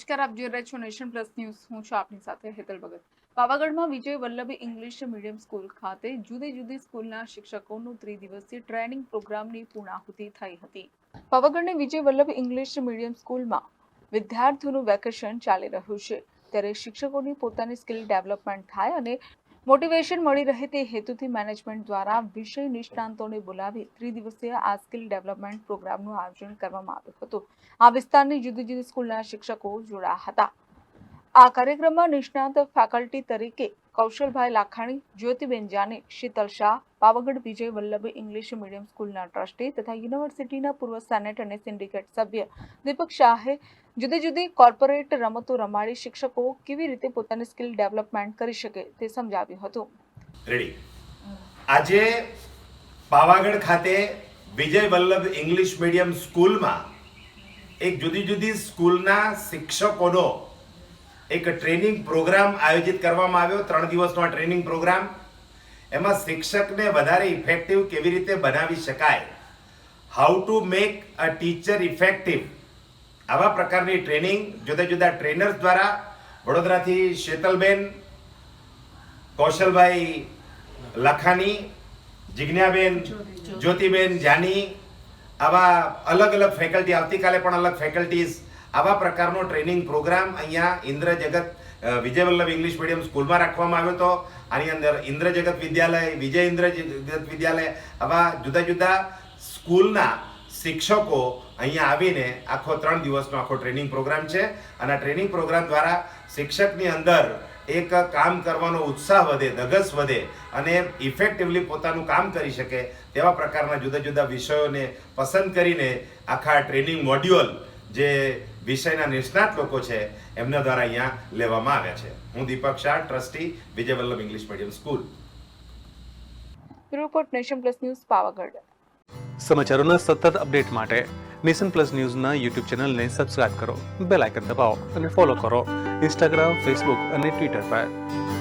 નમસ્કાર, આપ જોઈ રહ્યા છો નેશન પ્લસ ન્યૂઝ. હું છું આપની સાથે Hetal Bhagat. પાવાગઢમાં Vijay Vallabh English medium school ખાતે જુદી જુદી સ્કૂલના શિક્ષકોનું ત્રિદિવસીય ટ્રેનિંગ પ્રોગ્રામની પૂર્ણાહુતિ થઈ હતી. પાવાગઢની વિજય વલ્લભ ઇંગ્લિશ મીડિયમ સ્કૂલમાં વિદ્યાર્થીઓનું વેકેશન ચાલી રહ્યું છે. ત્યારે શિક્ષકોની પોતાની સ્કિલ ડેવલપમેન્ટ થાય અને મોટિવેશન મળી રહે તે હેતુથી મેનેજમેન્ટ દ્વારા વિષય નિષ્ણાંતોને બોલાવી ત્રિદિવસીય આ સ્કિલ ડેવલપમેન્ટ પ્રોગ્રામનું આયોજન કરવામાં આવ્યું હતું. આ વિસ્તારની જુદી જુદી સ્કૂલના શિક્ષકો જોડાયા હતા. આ કાર્યક્રમમાં નિષ્ણાંત ફેકલ્ટી તરીકે કૌશલભાઈ લાખાણી, જ્યોતિબેન જાની, શીતલ શાહ, પાવાગઢ વિજય વલ્લભ ઇંગ્લિશ મીડિયમ સ્કૂલના ટ્રસ્ટી તથા યુનિવર્સિટીના પૂર્વ સેનેટ અને સિન્ડિકેટ સભ્ય દીપક શાહે જુદી જુદી કોર્પોરેટ રમતો રમાડી શિક્ષકો કેવી રીતે પોતાની સ્કિલ ડેવલપમેન્ટ કરી શકે તે સમજાવ્યું હતું. રેડી. આજે પાવાગઢ ખાતે વિજય વલ્લભ ઇંગ્લિશ મીડિયમ સ્કૂલમાં એક જુદી જુદી સ્કૂલના શિક્ષકોનો એક ટ્રેનિંગ પ્રોગ્રામ આયોજિત કરવામાં આવ્યો. ત્રણ દિવસનો આ ટ્રેનિંગ પ્રોગ્રામ એમાં શિક્ષકને વધારે ઇફેક્ટિવ કેવી રીતે બનાવી શકાય? How to make a teacher effective આવા પ્રકારની ટ્રેનિંગ જુદા જુદા ટ્રેનર્સ દ્વારા વડોદરાથી શેતલબેન કૌશલભાઈ લખાની જિજ્ઞાબેન જ્યોતિબેન. જાની આવા અલગ અલગ ફેકલ્ટી આવતીકાલે પણ અલગ ફેકલ્ટીઝ આવા પ્રકારનો ટ્રેનિંગ પ્રોગ્રામ અહીંયા ઇન્દ્રજગત વિજય વલ્લભ ઇંગ્લિશ મીડિયમ સ્કૂલમાં રાખવામાં આવ્યો હતો. આની અંદર ઇન્દ્ર જગત વિદ્યાલય, વિજય ઇન્દ્રજગત વિદ્યાલય આવા જુદા જુદા સ્કૂલના શિક્ષકો અહીંયા આવીને આખો ત્રણ દિવસનો આખો ટ્રેનિંગ પ્રોગ્રામ છે. અને ટ્રેનિંગ પ્રોગ્રામ દ્વારા શિક્ષકની અંદર એક કામ કરવાનો ઉત્સાહ વધે ધગસ વધે અને ઇફેક્ટિવલી પોતાનું કામ કરી શકે તેવા પ્રકારના જુદા જુદા વિષયોને પસંદ કરીને આખા ટ્રેનિંગ મોડ્યુલ જે વિષયના નિષ્ણાત લોકો છે એમના દ્વારા અહીંયા લેવામાં આવ્યા છે. હું Deepak Shah trustee Vijay Vallabh English medium school. Report nation plus news Pavagadh. સમાચારોના સતત અપડેટ માટે નેશન પ્લસ ન્યૂઝના યુટ્યુબ ચેનલને સબસ્ક્રાઇબ કરો બેલ આઇકન દબાવો અને ફોલો કરો. ઇન્સ્ટાગ્રામ ફેસબુક અને ટ્વિટર પર.